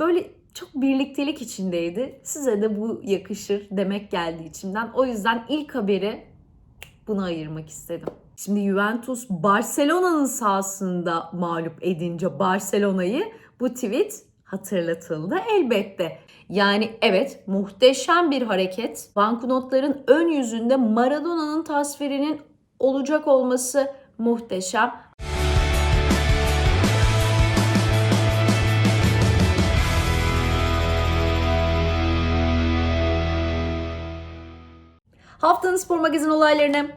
Böyle çok birliktelik içindeydi. Size de bu yakışır demek geldi içimden. O yüzden ilk haberi buna ayırmak istedim. Şimdi Juventus Barcelona'nın sahasında mağlup edince Barcelona'yı bu tweet hatırlatıldı elbette. Yani evet muhteşem bir hareket. Banknotların ön yüzünde Maradona'nın tasvirinin olacak olması muhteşem. Haftanın spor magazin olaylarını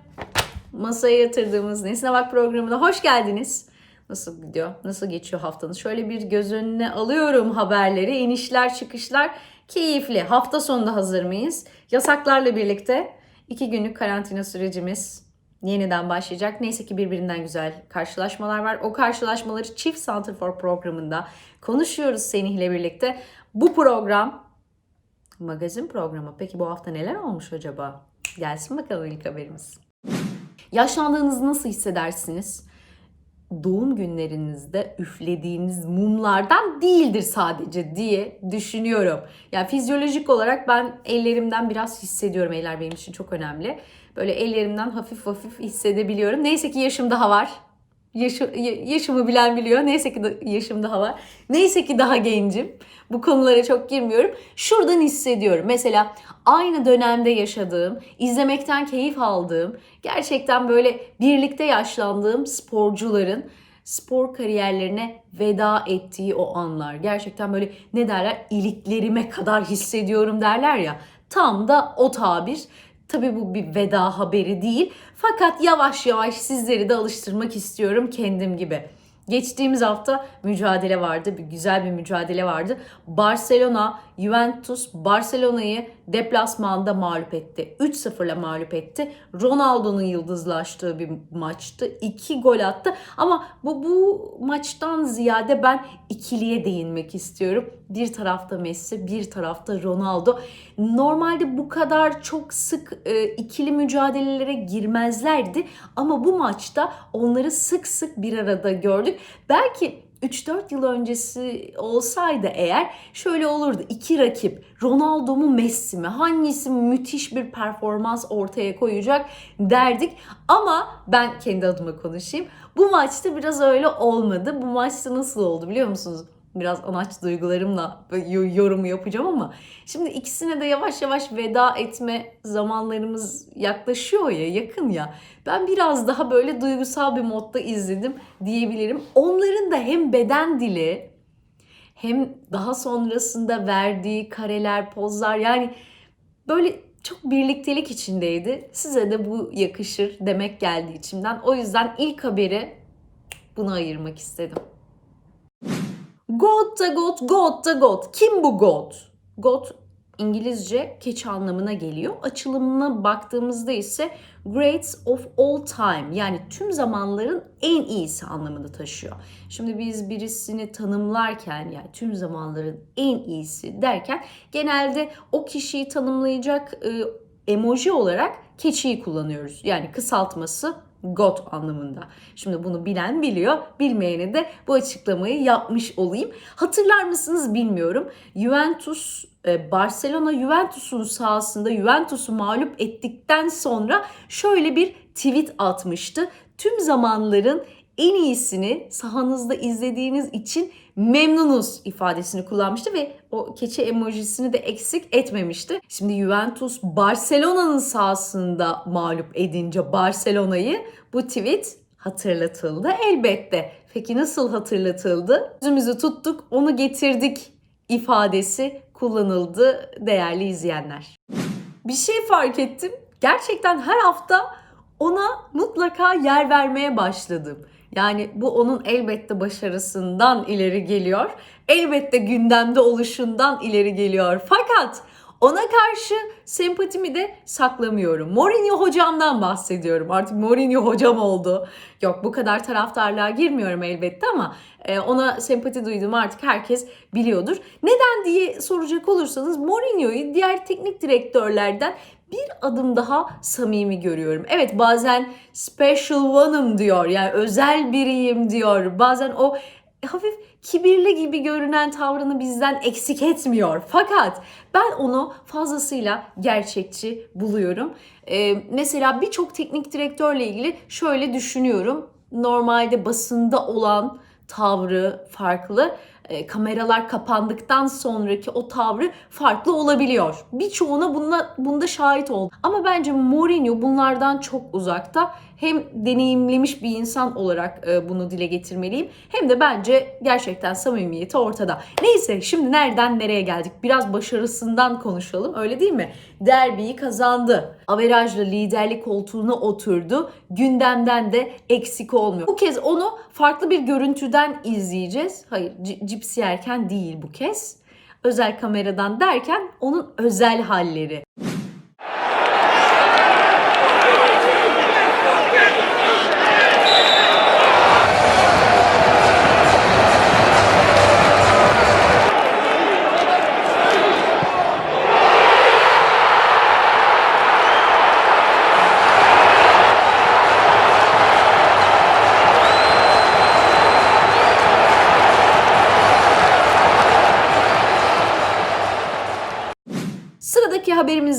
masaya yatırdığımız Nesine Bak programına hoş geldiniz. Nasıl gidiyor? Nasıl geçiyor haftanız? Şöyle bir göz önüne alıyorum haberleri. inişler çıkışlar keyifli. Hafta sonunda hazır mıyız? Yasaklarla birlikte iki günlük karantina sürecimiz yeniden başlayacak. Neyse ki birbirinden güzel karşılaşmalar var. O karşılaşmaları Çift Center for programında konuşuyoruz Senih'le birlikte. Bu program magazin programı. Peki bu hafta neler olmuş acaba? Gelsin bakalım ilk haberimiz. Yaşlandığınızı nasıl hissedersiniz? Doğum günlerinizde üflediğiniz mumlardan değildir sadece diye düşünüyorum. Yani fizyolojik olarak ben ellerimden biraz hissediyorum. Eller benim için çok önemli. Böyle ellerimden hafif hafif hissedebiliyorum. Neyse ki yaşım daha var. Yaşı, ya- yaşımı bilen biliyor. Neyse ki yaşım daha var. Neyse ki daha gencim. Bu konulara çok girmiyorum. Şuradan hissediyorum. Mesela aynı dönemde yaşadığım, izlemekten keyif aldığım, gerçekten böyle birlikte yaşlandığım sporcuların spor kariyerlerine veda ettiği o anlar. Gerçekten böyle ne derler iliklerime kadar hissediyorum derler ya. Tam da o tabir. Tabii bu bir veda haberi değil. Fakat yavaş yavaş sizleri de alıştırmak istiyorum kendim gibi. Geçtiğimiz hafta mücadele vardı. Bir güzel bir mücadele vardı. Barcelona, Juventus Barcelona'yı deplasmanda mağlup etti. 3-0'la mağlup etti. Ronaldo'nun yıldızlaştığı bir maçtı. 2 gol attı. Ama bu bu maçtan ziyade ben ikiliye değinmek istiyorum. Bir tarafta Messi, bir tarafta Ronaldo. Normalde bu kadar çok sık e, ikili mücadelelere girmezlerdi ama bu maçta onları sık sık bir arada gördük. Belki 3-4 yıl öncesi olsaydı eğer şöyle olurdu. İki rakip Ronaldo mu Messi mi hangisi müthiş bir performans ortaya koyacak derdik. Ama ben kendi adıma konuşayım. Bu maçta biraz öyle olmadı. Bu maçta nasıl oldu biliyor musunuz? Biraz anaç duygularımla yo- yorumu yapacağım ama şimdi ikisine de yavaş yavaş veda etme zamanlarımız yaklaşıyor ya yakın ya. Ben biraz daha böyle duygusal bir modda izledim diyebilirim. Onların da hem beden dili hem daha sonrasında verdiği kareler, pozlar yani böyle çok birliktelik içindeydi. Size de bu yakışır demek geldi içimden. O yüzden ilk haberi buna ayırmak istedim. God da God, God da God. Kim bu God? God İngilizce keçi anlamına geliyor. Açılımına baktığımızda ise Greats of all time yani tüm zamanların en iyisi anlamını taşıyor. Şimdi biz birisini tanımlarken yani tüm zamanların en iyisi derken genelde o kişiyi tanımlayacak e, emoji olarak keçiyi kullanıyoruz. Yani kısaltması God anlamında. Şimdi bunu bilen biliyor, bilmeyene de bu açıklamayı yapmış olayım. Hatırlar mısınız bilmiyorum. Juventus e, Barcelona Juventus'un sahasında Juventus'u mağlup ettikten sonra şöyle bir tweet atmıştı. Tüm zamanların en iyisini sahanızda izlediğiniz için memnunuz ifadesini kullanmıştı ve o keçi emojisini de eksik etmemişti. Şimdi Juventus Barcelona'nın sahasında mağlup edince Barcelona'yı bu tweet hatırlatıldı elbette. Peki nasıl hatırlatıldı? Yüzümüzü tuttuk, onu getirdik ifadesi kullanıldı değerli izleyenler. Bir şey fark ettim. Gerçekten her hafta ona mutlaka yer vermeye başladım. Yani bu onun elbette başarısından ileri geliyor. Elbette gündemde oluşundan ileri geliyor. Fakat ona karşı sempatimi de saklamıyorum. Mourinho hocamdan bahsediyorum. Artık Mourinho hocam oldu. Yok bu kadar taraftarlığa girmiyorum elbette ama e, ona sempati duyduğumu artık herkes biliyordur. Neden diye soracak olursanız Mourinho'yu diğer teknik direktörlerden bir adım daha samimi görüyorum. Evet bazen special one'ım diyor yani özel biriyim diyor. Bazen o hafif kibirli gibi görünen tavrını bizden eksik etmiyor. Fakat ben onu fazlasıyla gerçekçi buluyorum. Ee, mesela birçok teknik direktörle ilgili şöyle düşünüyorum. Normalde basında olan tavrı farklı. E, kameralar kapandıktan sonraki o tavrı farklı olabiliyor. Birçoğuna bunda, bunda şahit oldum. Ama bence Mourinho bunlardan çok uzakta. Hem deneyimlemiş bir insan olarak e, bunu dile getirmeliyim. Hem de bence gerçekten samimiyeti ortada. Neyse şimdi nereden nereye geldik? Biraz başarısından konuşalım öyle değil mi? Derbiyi kazandı. Averajla liderlik koltuğuna oturdu. Gündemden de eksik olmuyor. Bu kez onu farklı bir görüntüden izleyeceğiz. Hayır cips yerken değil bu kez. Özel kameradan derken onun özel halleri.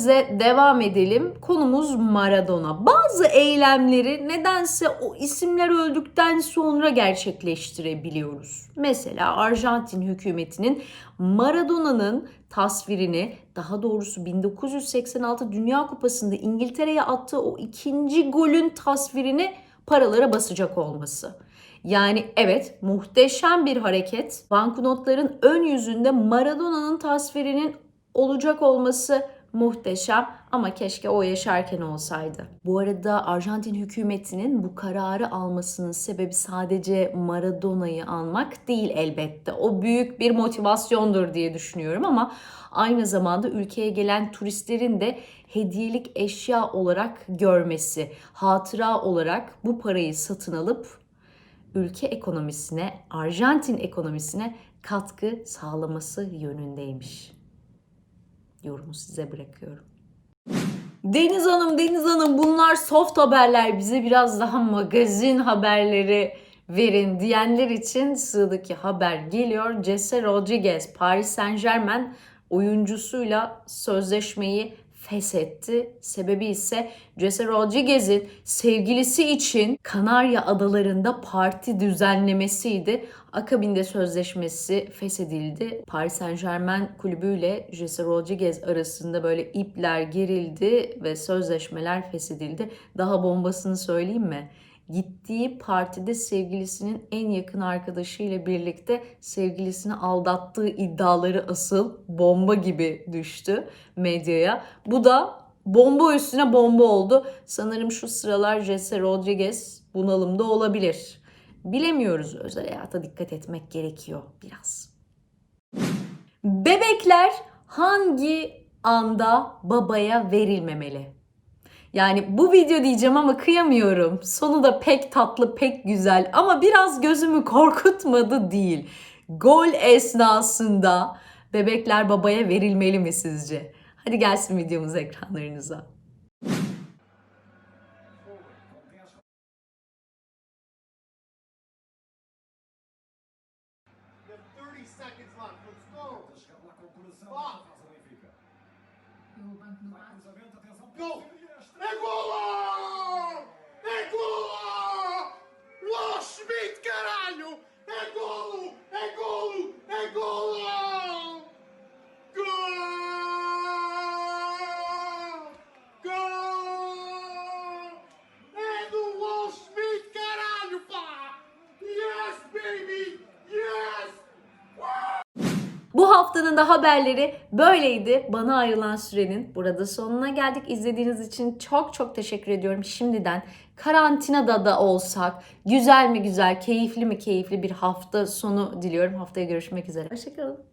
Haberimizle devam edelim. Konumuz Maradona. Bazı eylemleri nedense o isimler öldükten sonra gerçekleştirebiliyoruz. Mesela Arjantin hükümetinin Maradona'nın tasvirini, daha doğrusu 1986 Dünya Kupası'nda İngiltere'ye attığı o ikinci golün tasvirini paralara basacak olması. Yani evet muhteşem bir hareket. Banknotların ön yüzünde Maradona'nın tasvirinin olacak olması muhteşem ama keşke o yaşarken olsaydı. Bu arada Arjantin hükümetinin bu kararı almasının sebebi sadece Maradona'yı almak değil elbette. O büyük bir motivasyondur diye düşünüyorum ama aynı zamanda ülkeye gelen turistlerin de hediyelik eşya olarak görmesi, hatıra olarak bu parayı satın alıp ülke ekonomisine, Arjantin ekonomisine katkı sağlaması yönündeymiş. Yorumu size bırakıyorum. Deniz Hanım, Deniz Hanım bunlar soft haberler. Bize biraz daha magazin haberleri verin diyenler için sıradaki haber geliyor. Jesse Rodriguez, Paris Saint Germain oyuncusuyla sözleşmeyi feshetti. Sebebi ise Jesse Rodriguez'in sevgilisi için Kanarya Adaları'nda parti düzenlemesiydi. Akabinde sözleşmesi feshedildi. Paris Saint Germain kulübüyle Jesse Rodriguez arasında böyle ipler gerildi ve sözleşmeler feshedildi. Daha bombasını söyleyeyim mi? Gittiği partide sevgilisinin en yakın arkadaşıyla birlikte sevgilisini aldattığı iddiaları asıl bomba gibi düştü medyaya. Bu da bomba üstüne bomba oldu. Sanırım şu sıralar Jesse Rodriguez bunalımda olabilir. Bilemiyoruz özel hayata dikkat etmek gerekiyor biraz. Bebekler hangi anda babaya verilmemeli? Yani bu video diyeceğim ama kıyamıyorum. Sonu da pek tatlı, pek güzel ama biraz gözümü korkutmadı değil. Gol esnasında bebekler babaya verilmeli mi sizce? Hadi gelsin videomuz ekranlarınıza. You have 30 seconds left. Let's go. É gol! Bu haftanın da haberleri böyleydi. Bana ayrılan sürenin burada sonuna geldik. İzlediğiniz için çok çok teşekkür ediyorum şimdiden. Karantinada da olsak güzel mi güzel, keyifli mi keyifli bir hafta sonu diliyorum. Haftaya görüşmek üzere. Hoşçakalın.